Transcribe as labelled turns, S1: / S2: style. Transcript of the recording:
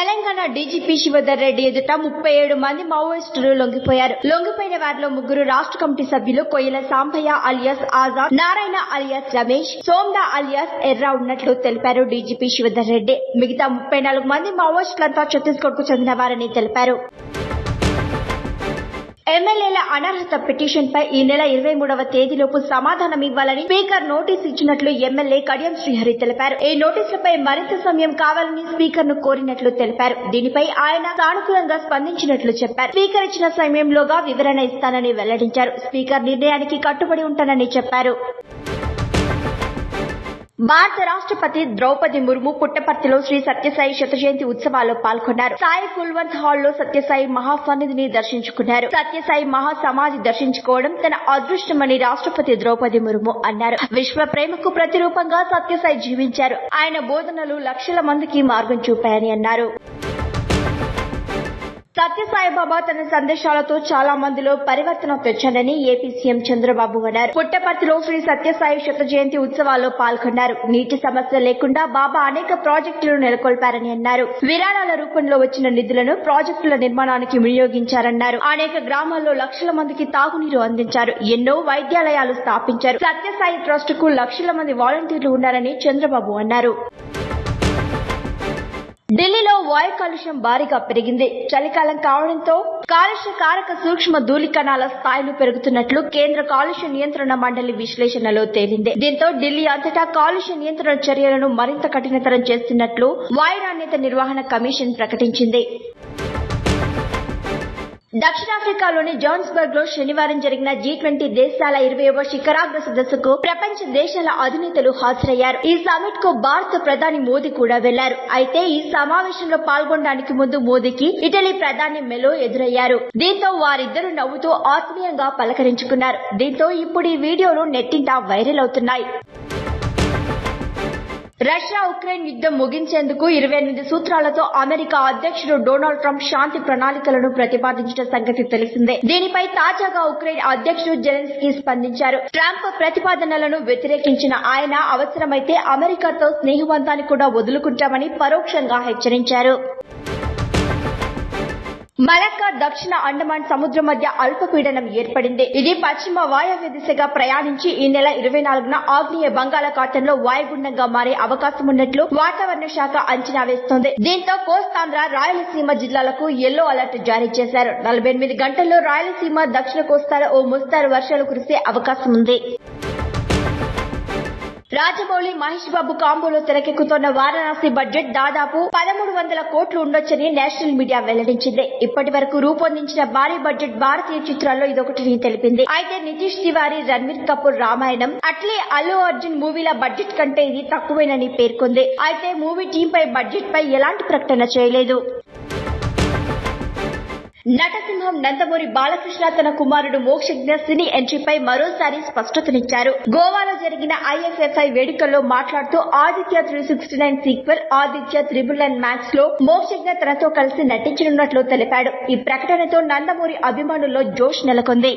S1: Telangana DGP Shivadhar Reddy ఎదుట ముప్పై ఏడు మంది మావోయిస్టులు లొంగిపోయారు. లొంగిపోయిన వారిలో ముగ్గురు రాష్ట్ర కమిటీ సభ్యులు Koyyala Sambaiah alias Azad Narayana alias Ramesh Somda alias Erra ఉన్నట్లు తెలిపారు డీజీపీ శివధర్ రెడ్డి. మిగతా ముప్పై నాలుగు మంది మావోయిస్టులంతా ఛత్తీస్గఢ్కు చెందిన వారని తెలిపారు. ఎమ్మెల్యేల అనర్హత పిటిషన్ పై ఈ నెల ఇరవై మూడవ తేదీలోపు సమాధానం ఇవ్వాలని స్పీకర్ నోటీస్ ఇచ్చినట్లు ఎమ్మెల్యే కడియం శ్రీహరి తెలిపారు. ఈ నోటీసులపై మరింత సమయం కావాలని స్పీకర్ను కోరినట్లు తెలిపారు. దీనిపై ఆయన సానుకూలంగా స్పందించినట్లు చెప్పారు. స్పీకర్ ఇచ్చిన సమయంలోగా వివరణ ఇస్తానని వెల్లడించారు. స్పీకర్ నిర్ణయానికి కట్టుబడి ఉంటానని చెప్పారు. భారత రాష్ట్రపతి ద్రౌపది ముర్ము పుట్టపర్తిలో శ్రీ సత్యసాయి శత జయంతి ఉత్సవాల్లో పాల్గొన్నారు. సాయి కుల్వంత్ హాల్లో సత్యసాయి మహాసన్నిధిని దర్శించుకున్నారు. సత్యసాయి మహాసమాధి దర్శించుకోవడం తన అదృష్టమని రాష్ట్రపతి ద్రౌపది ముర్ము అన్నారు. విశ్వ ప్రేమకు ప్రతిరూపంగా సత్యసాయి జీవించారు. ఆయన బోధనలు లక్షల మందికి మార్గం చూపాయని అన్నారు. సత్యసాయిబాబా తన సందేశాలతో చాలా మందిలో పరివర్తన తెచ్చాడని ఏపీ సీఎం చంద్రబాబు అన్నారు. పుట్టపర్తిలో శ్రీ సత్యసాయి శత జయంతి ఉత్సవాల్లో పాల్గొన్నారు. నీటి సమస్య లేకుండా బాబా అనేక ప్రాజెక్టులు నెలకొల్పారని అన్నారు. విరాళాల రూపంలో వచ్చిన నిధులను ప్రాజెక్టుల నిర్మాణానికి వినియోగించారన్నారు. అనేక గ్రామాల్లో లక్షల మందికి తాగునీరు అందించారు. ఎన్నో వైద్యాలయాలు స్థాపించారు. సత్యసాయి ట్రస్ట్కు లక్షల మంది వాలంటీర్లు ఉన్నారని చంద్రబాబు అన్నారు. ఢిల్లీలో వాయు కాలుష్యం భారీగా పెరిగింది. చలికాలం కావడంతో కాలుష్య కారక సూక్ష్మ ధూళికణాల స్థాయిలు పెరుగుతున్నట్లు కేంద్ర కాలుష్య నియంత్రణ మండలి విశ్లేషణలో తేలింది. దీంతో ఢిల్లీ అంతటా కాలుష్య నియంత్రణ చర్యలను మరింత కఠినతరం చేస్తున్నట్లు వాయు నాణ్యత నిర్వహణ కమిషన్ ప్రకటించింది. దక్షిణాఫ్రికాలోని జోన్స్బర్గ్లో శనివారం జరిగిన జీ ట్వంటీ దేశాల ఇరవైవ శిఖరాగ్ర సదస్సుకు ప్రపంచ దేశాల అధినేతలు హాజరయ్యారు. ఈ సమిట్కు భారత ప్రధాని మోదీ కూడా వెళ్ళారు. అయితే ఈ సమావేశంలో పాల్గొనడానికి ముందు మోదీకి ఇటలీ ప్రధాని మెలో ఎదురయ్యారు. దీంతో వారిద్దరూ నవ్వుతూ ఆత్మీయంగా పలకరించుకున్నారు. దీంతో ఇప్పుడు ఈ వీడియోలు నెట్టింట వైరల్ అవుతున్నాయి. రష్యా ఉక్రెయిన్ యుద్ధం ముగించేందుకు ఇరవై ఎనిమిది సూత్రాలతో అమెరికా అధ్యక్షుడు డొనాల్డ్ ట్రంప్ శాంతి ప్రణాళికలను ప్రతిపాదించిన సంగతి తెలిసిందే. దీనిపై తాజాగా ఉక్రెయిన్ అధ్యక్షుడు జెలెన్స్కీ స్పందించారు. ట్రంప్ ప్రతిపాదనలను వ్యతిరేకించిన ఆయన అవసరమైతే అమెరికాతో స్నేహబంధాన్ని కూడా వదులుకుంటామని పరోక్షంగా హెచ్చరించారు. మలక్కా దక్షిణ అండమాన్ సముద్రం మధ్య అల్పపీడనం ఏర్పడింది. ఇది పశ్చిమ వాయవ్య దిశగా ప్రయాణించి ఈ నెల ఇరవై నాలుగున ఆగ్నేయ బంగాళాఖాతంలో వాయుగుండంగా మారే అవకాశం ఉన్నట్లు వాతావరణ శాఖ అంచనా వేస్తోంది. దీంతో కోస్తాంధ్ర రాయలసీమ జిల్లాలకు ఎల్లో అలర్ట్ జారీ చేశారు. నలభై ఎనిమిది గంటల్లో రాయలసీమ దక్షిణ కోస్తాలో ఓ ముస్తారు వర్షాలు కురిసే అవకాశం ఉంది. రాజమౌళి మహేష్ బాబు కాంబోలో తెరకెక్కుతున్న వారణాసి బడ్జెట్ దాదాపు పదమూడు వందల కోట్లు ఉండొచ్చని నేషనల్ మీడియా వెల్లడించింది. ఇప్పటి వరకు రూపొందించిన భారీ బడ్జెట్ భారతీయ చిత్రాల్లో ఇదొకటి తెలిపింది. అయితే నితీష్ తివారీ రణ్వీర్ కపూర్ రామాయణం అట్లే అల్లు అర్జున్ మూవీల బడ్జెట్ కంటే ఇది తక్కువేనని పేర్కొంది. అయితే మూవీ టీంపై బడ్జెట్ పై ఎలాంటి ప్రకటన చేయలేదు. నటసింహం నందమూరి బాలకృష్ణ తన కుమారుడు మోక్షజ్ఞ సినీ ఎంట్రీపై మరోసారి స్పష్టతనిచ్చారు. గోవాలో జరిగిన ఐఎఫ్ఎఫ్ఐ వేడుకల్లో మాట్లాడుతూ Aditya three sixty nine sequel Aditya triple nine మ్యాక్స్లో Mokshagna తనతో కలిసి నటించనున్నట్లు తెలిపాడు. ఈ ప్రకటనతో నందమూరి అభిమానుల్లో జోష్ నెలకొంది.